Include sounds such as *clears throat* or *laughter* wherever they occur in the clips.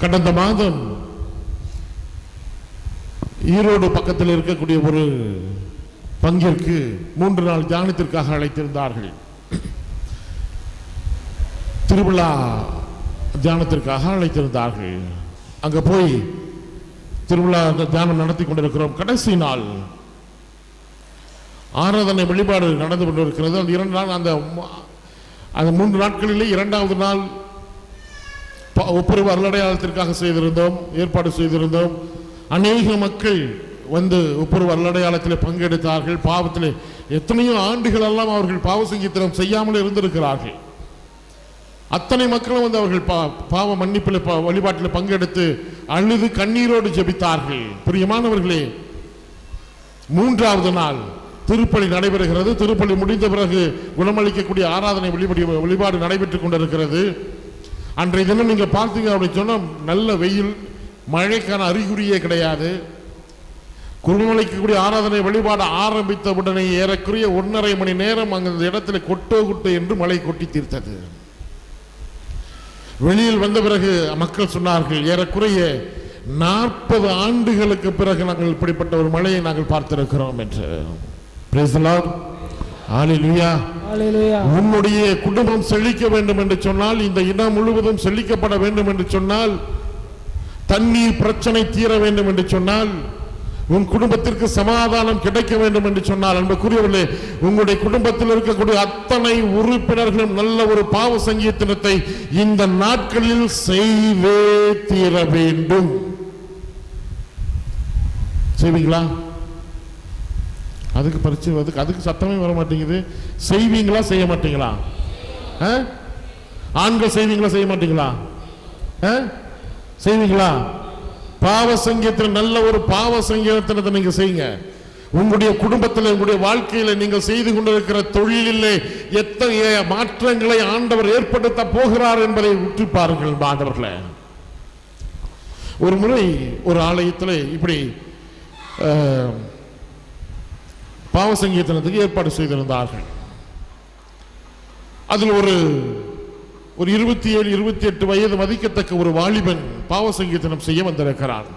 கடந்த மாதம் ஈரோடு பக்கத்தில் இருக்கக்கூடிய ஒரு பங்கிற்கு மூன்று நாள் தியானத்திற்காக அழைத்திருந்தார்கள். திருவிழா தியானத்திற்காக அழைத்திருந்தார்கள். அங்க போய் திருவிழா தியானம் நடத்தி கொண்டிருக்கிறோம். கடைசி நாள் ஆராதனை வழிபாடு நடந்து கொண்டிருக்கிறது. அந்த இரண்டு நாள் அந்த அந்த மூன்று நாட்களிலே இரண்டாவது நாள் ஒப்புரவு அருளடையாளத்திற்காக செய்திருந்தோம் ஏற்பாடு செய்திருந்தோம். அநேக மக்கள் வந்து ஒப்புரவு அருளடையாளத்தில் பங்கெடுத்தார்கள். பாவத்தில் எத்தனையோ ஆண்டுகள் எல்லாம் அவர்கள் பாவ சங்கீத்திரம் செய்யாமல் இருந்திருக்கிறார்கள். அத்தனை மக்களும் வந்து அவர்கள் பா- பாவ மன்னிப்பில் வழிபாட்டில் பங்கெடுத்து அழுது கண்ணீரோடு ஜெபித்தார்கள். பிரியமானவர்களே மூன்றாவது நாள் திருப்பலி நடைபெறுகிறது. திருப்பலி முடிந்த பிறகு குணமளிக்கக்கூடிய ஆராதனை வழிபடி வழிபாடு நடைபெற்றுக் கொண்டிருக்கிறது. அன்றைய தினம் நீங்க பார்த்தீங்க அப்படின்னு சொன்னா நல்ல வெயில் மழைக்கான அறிகுறியே கிடையாது. குருமலைக்கக்கூடிய ஆராதனை வழிபாடு ஆரம்பித்த உடனே ஏறக்குறைய ஒன்றரை மணி நேரம் அங்கு இடத்துல கொட்டோ குட்டு என்று மழை கொட்டி தீர்த்தது. வெளியில் வந்த பிறகு மக்கள் சொன்னார்கள் ஏறக்குறைய நாற்பது ஆண்டுகளுக்கு பிறகு நாங்கள் இப்படிப்பட்ட ஒரு மழையை நாங்கள் பார்த்திருக்கிறோம் என்று. Praise உன்னுடைய குடும்பம் செழிக்க வேண்டும் என்று சொன்னால் இந்த இடம் முழுவதும் செழிக்கப்பட வேண்டும் என்று சொன்னால் தண்ணீர் பிரச்சனை தீர வேண்டும் என்று சொன்னால் உன் குடும்பத்திற்கு சமாதானம் கிடைக்க வேண்டும் என்று சொன்னால் அன்புக்குரியவர்களே உங்களுடைய குடும்பத்தில் இருக்கக்கூடிய அத்தனை உறுப்பினர்களும் நல்ல ஒரு பாவ சங்கீதனத்தை இந்த நாட்களில் செய்தே தீர வேண்டும். செய்வீங்களா? அதுக்கு பரிச்சை அதுக்கு அதுக்கு சத்தமே வர மாட்டேங்குது செய்வீங்களா செய்ய மாட்டீங்களா? ஆ? ஆண்கள் செய்வீங்களா செய்ய மாட்டீங்களா? ஆ? செய்வீங்களா? பாவ சங்கீதத்தில் நல்ல ஒரு பாவ சங்கீதத்தினத்தை நீங்கள் செய்யுங்க. உங்களுடைய குடும்பத்தில் உங்களுடைய வாழ்க்கையில் நீங்கள் செய்து கொண்டிருக்கிற தொழிலிலே எத்தகைய மாற்றங்களை ஆண்டவர் ஏற்படுத்த போகிறார் என்பதை உற்று பாருங்கள் ஆண்டவர்களே ஒரு முறை ஒரு ஆலயத்தில் இப்படி பாவ சங்கீர்த்தனத்துக்கு ஏற்பாடு செய்திருந்தார்கள். அதில் ஒரு ஒரு இருபத்தி ஏழு இருபத்தி எட்டு வயது மதிக்கத்தக்க ஒரு வாலிபன் பாவ சங்கீர்த்தனம் செய்ய வந்திருக்கிறான்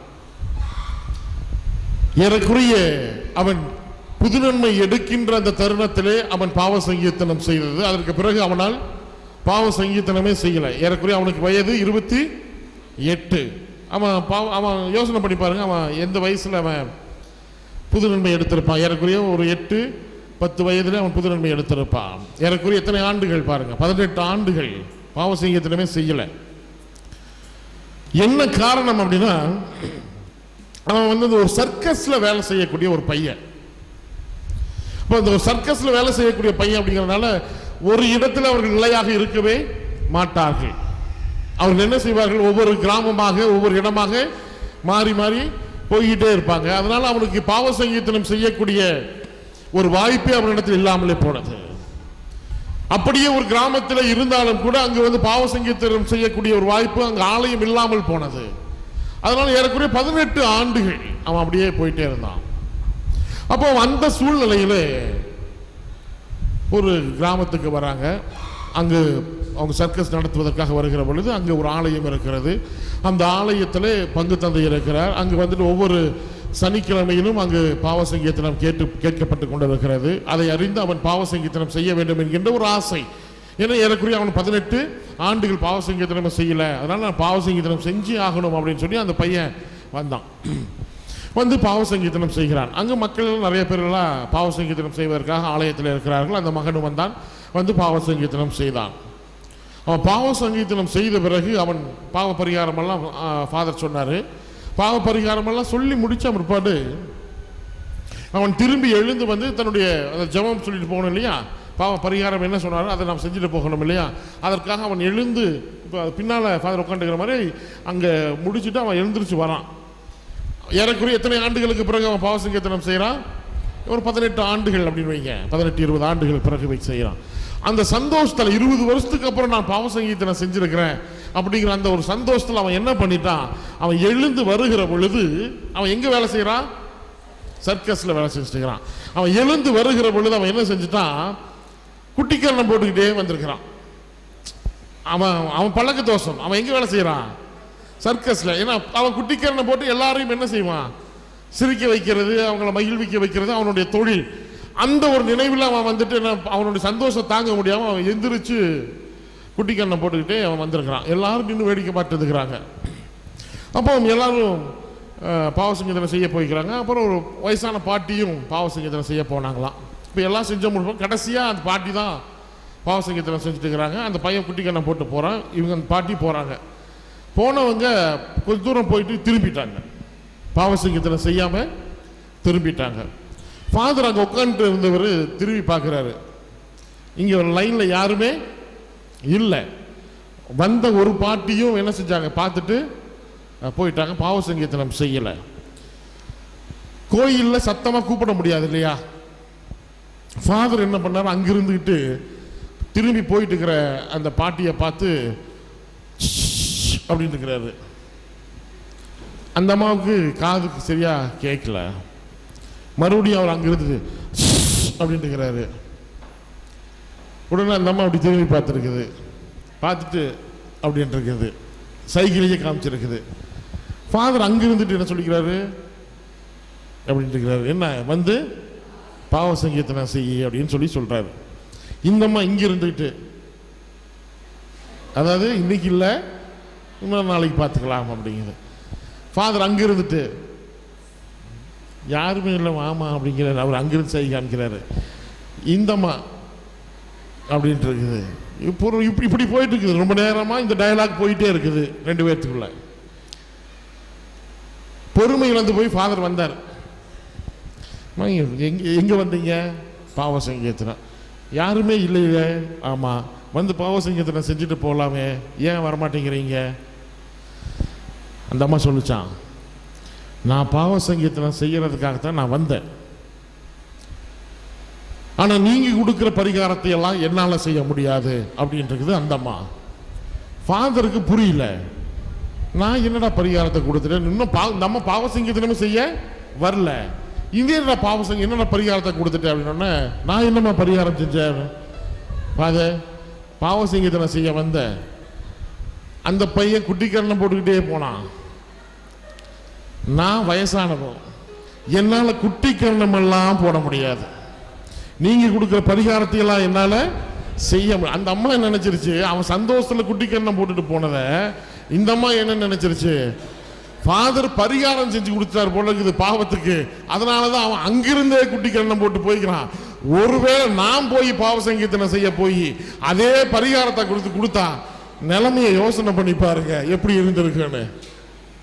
ஏறக்குறைய அவன் புதுநன்மை எடுக்கின்ற அந்த தருணத்திலே அவன் பாவ சங்கீர்த்தனம் செய்தது. அதற்கு பிறகு அவனால் பாவ சங்கீர்த்தனமே செய்யல. ஏறக்குறைய அவனுக்கு வயது இருபத்தி எட்டு. அவன் பாவ அவன் யோசனை பண்ணி பாருங்க அவன் எந்த வயசுல அவன் புது நன்மை எடுத்திருப்பான். ஏறக்குறைய ஒரு எட்டு பத்து வயதில் அவன் புது நன்மை எடுத்திருப்பான். ஏறக்குறைய எத்தனை ஆண்டுகள் பாருங்கள் பதினெட்டு ஆண்டுகள் பாவ செய்யலை. என்ன காரணம் அப்படின்னா அவன் வந்து ஒரு சர்க்கஸில் வேலை செய்யக்கூடிய ஒரு பையன். இப்போ இந்த ஒரு சர்க்கஸில் வேலை செய்யக்கூடிய பையன் அப்படிங்கிறதுனால ஒரு இடத்துல அவர்கள் நிலையாக இருக்கவே மாட்டார்கள். அவர்கள் என்ன செய்வார்கள்? ஒவ்வொரு கிராமமாக ஒவ்வொரு இடமாக மாறி மாறி போய்கிட்டே இருப்பாங்க. அதனால அவனுக்கு பாவ சங்கீர்த்தனம் செய்யக்கூடிய ஒரு வாய்ப்பே அவனிடத்தில் இல்லாமலே போனது. அப்படியே ஒரு கிராமத்தில் இருந்தாலும் கூட அங்கு வந்து பாவ சங்கீர்த்தனம் செய்யக்கூடிய ஒரு வாய்ப்பு அங்கு ஆலயம் இல்லாமல் போனது. அதனால ஏறக்குறைய பதினெட்டு ஆண்டுகள் அவன் அப்படியே போயிட்டே இருந்தான். அப்போ அந்த சூழ்நிலையில ஒரு கிராமத்துக்கு வராங்க. அங்கு அவங்க சர்க்கஸ் நடத்துவதற்காக வருகிற பொழுது அங்கே ஒரு ஆலயம் இருக்கிறது. அந்த ஆலயத்தில் பங்கு தந்தை இருக்கிறார். அங்கு வந்துட்டு ஒவ்வொரு சனிக்கிழமையிலும் அங்கு பாவசங்கீர்த்தனம் கேட்டு கேட்கப்பட்டு கொண்டிருக்கிறது. அதை அறிந்து அவன் பாவசங்கீர்த்தனம் செய்ய வேண்டும் என்கின்ற ஒரு ஆசை. ஏன்னா ஏறக்குறைய அவன் பதினெட்டு ஆண்டுகள் பாவசங்கீர்த்தனம் செய்யலை செய்யல. அதனால நான் பாவசங்கீர்த்தனம் செஞ்சு ஆகணும் அப்படின்னு சொல்லி அந்த பையன் வந்தான். *clears throat* வந்து பாவசங்கீர்த்தனம் செய்கிறான். அங்கே மக்கள் நிறைய பேர் எல்லாம் செய்வதற்காக ஆலயத்தில் இருக்கிறார்கள். அந்த மகனும் வந்தான். வந்து பாவசங்கீர்த்தனம் செய்தான். அவன் பாவ சங்கீதனம் செய்த பிறகு அவன் பாவ பரிகாரமெல்லாம் ஃபாதர் சொன்னார். பாவ பரிகாரமெல்லாம் சொல்லி முடித்த பிற்பாடு அவன் திரும்பி எழுந்து வந்து தன்னுடைய அந்த ஜெபம் சொல்லிட்டு போகணும் இல்லையா? பாவ பரிகாரம் என்ன சொன்னாரோ அதை நாம் செஞ்சுட்டு போகணும் இல்லையா? அதற்காக அவன் எழுந்து இப்போ பின்னால் ஃபாதர் உட்காந்துக்கிற மாதிரி அங்கே முடிச்சுட்டு அவன் எழுந்திரிச்சு வரான். ஏறக்குறைய எத்தனை ஆண்டுகளுக்கு பிறகு அவன் பாவ சங்கீர்த்தனம் செய்கிறான் ஒரு பதினெட்டு ஆண்டுகள் அப்படின்னு வைங்க. பதினெட்டு இருபது ஆண்டுகள் பிறகு வச்சு செய்கிறான் அந்த சந்தோஷத்தில் இருபது வருஷத்துக்கு அப்புறம் நான் பாவ சங்கீதனை செஞ்சுருக்கிறேன் அப்படிங்கிற அந்த ஒரு சந்தோஷத்தில் அவன் என்ன பண்ணிட்டான்? அவன் எழுந்து வருகிற பொழுது அவன் எங்கே வேலை செய்கிறான் சர்க்கஸில் வேலை செஞ்சுட்டு இருக்கிறான். அவன் எழுந்து வருகிற பொழுது அவன் என்ன செஞ்சுட்டான்? குட்டிக்கரணம் போட்டுக்கிட்டே வந்திருக்கிறான். அவன் அவன் பழக்க தோஷம். அவன் எங்கே வேலை செய்கிறான் சர்க்கஸில். ஏன்னா அவன் குட்டிக்கரணம் போட்டு எல்லாரையும் என்ன செய்வான்? சிரிக்க வைக்கிறது அவங்கள மகிழ்விக்க வைக்கிறது அவனுடைய தொழில். அந்த ஒரு நினைவில் அவன் வந்துட்டு அவனுடைய சந்தோஷம் தாங்க முடியாமல் அவன் எந்திரிச்சு குட்டிக்கண்ணை போட்டுக்கிட்டே அவன் வந்திருக்கிறான். எல்லாரும் நின்று வேடிக்கை பார்த்துருக்குறாங்க அப்போ அவங்க எல்லாரும் பாவசங்கீதனை செய்ய போய்க்கிறாங்க. அப்புறம் ஒரு வயசான பாட்டியும் பாவசங்கீதனை செய்ய போனாங்களாம். இப்போ எல்லாம் செஞ்ச முடிப்போம் கடைசியாக அந்த பாட்டி தான் பாவசங்கீதனை செஞ்சுட்டு இருக்கிறாங்க. அந்த பையன் குட்டிக்கண்ணை போட்டு போகிறான் இவங்க அந்த பாட்டி போகிறாங்க போனவங்க கொஞ்ச தூரம் போயிட்டு திரும்பிட்டாங்க. பாவசங்கீதனை செய்யாமல் திரும்பிட்டாங்க. ஃபாதர் அங்கே உட்காந்துட்டு இருந்தவர் திரும்பி பார்க்குறாரு. இங்கே ஒரு லைனில் யாருமே இல்லை. வந்த ஒரு பாட்டியும் என்ன செஞ்சாங்க? பார்த்துட்டு போயிட்டாங்க. பாவ சங்கீதனம் செய்யலை. கோயிலில் சத்தமாக கூப்பிட முடியாது இல்லையா? ஃபாதர் என்ன பண்ணார்? அங்கிருந்துக்கிட்டு திரும்பி போயிட்டு இருக்கிற அந்த பாட்டியை பார்த்து அப்படின்னு இருக்கிறாரு. அந்த அம்மாவுக்கு காதுக்கு சரியாக கேட்கல மறுபடியும் அவர் அங்கிருந்து அப்படின்ட்டுக்கிறாரு இருக்கிறாரு. உடனே அந்த அம்மா அப்படி திரும்பி பார்த்துருக்குது. பார்த்துட்டு அப்படின்ட்டுருக்குது சைக்கிளையே காமிச்சிருக்குது. ஃபாதர் அங்கே இருந்துட்டு என்ன சொல்லிக்கிறாரு? அப்படின்ட்டுருக்கிறாரு என்ன? வந்து பாவ சங்கீதனை செய்ய அப்படின்னு சொல்லி சொல்கிறாரு இந்த அம்மா இருந்துக்கிட்டு அதாவது இன்னைக்கு இல்லை. இன்னொரு நாளைக்கு பார்த்துக்கலாம் அப்படிங்குது. ஃபாதர் அங்கே இருந்துட்டு யாருமே இல்லை வாமா அப்படிங்கிறார். அவர் அங்கிருந்து செய்ய காமிக்கிறாரு. இந்தம்மா அப்படின்ட்டு இருக்குது. இப்போ இப்படி இப்படி போயிட்டு இருக்குது ரொம்ப நேரமாக இந்த டயலாக் போயிட்டே இருக்குது ரெண்டு பேர்த்துக்குள்ள. பொறுமை இழந்து போய் ஃபாதர் வந்தார். எங்கே எங்கே வந்தீங்க? பாவ சங்கீதனம் யாருமே இல்லையே ஆமாம் வந்து பாவ சங்கீதனம் செஞ்சுட்டு போகலாமே ஏன் வரமாட்டேங்கிறீங்க? அந்த அம்மா சொல்லிச்சான் நான் பாவ சங்கீதனம் செய்யறதுக்காகத்தான் நான் வந்தேன். ஆனா நீங்க கொடுக்குற பரிகாரத்தை எல்லாம் என்னால செய்ய முடியாது அப்படின்றது அந்தம்மா ஃபாதருக்கு புரியல. நான் என்னடா பரிகாரத்தை கொடுத்துட்டேன்? இன்னும் பா நம்ம பாவ சங்கீதனமே செய்ய வரல. இது என்னடா பாவ சங்க என்னடா பரிகாரத்தை கொடுத்துட்டேன் அப்படின்னோடனே நான் என்னம்மா பரிகாரம் செஞ்சேன்? ஃபாதர் பாவ சங்கீதனம் செய்ய வந்தேன். அந்த பையன் குட்டிக்கரணம் போட்டுக்கிட்டே போனான். நான் வயசானவன் என்னால் குட்டி எல்லாம் போட முடியாது. நீங்கள் கொடுக்குற பரிகாரத்தை எல்லாம் செய்ய முடியும் அந்த அம்மா என்ன நினச்சிருச்சு? அவன் சந்தோஷத்துல குட்டிக்கரணம் போட்டுட்டு போனதை இந்த அம்மா என்ன நினச்சிருச்சு? ஃபாதர் பரிகாரம் செஞ்சு கொடுத்தாரு போல இருக்குது பாவத்துக்கு. அதனால தான் அவன் அங்கிருந்தே குட்டிக்கரணம் போட்டு போய்க்கிறான். ஒருவேளை நான் போய் பாவ சங்கீர்த்தனை செய்ய போய் அதே பரிகாரத்தை கொடுத்து கொடுத்தா நிலைமையை யோசனை பண்ணி பாருங்க எப்படி இருந்திருக்குன்னு.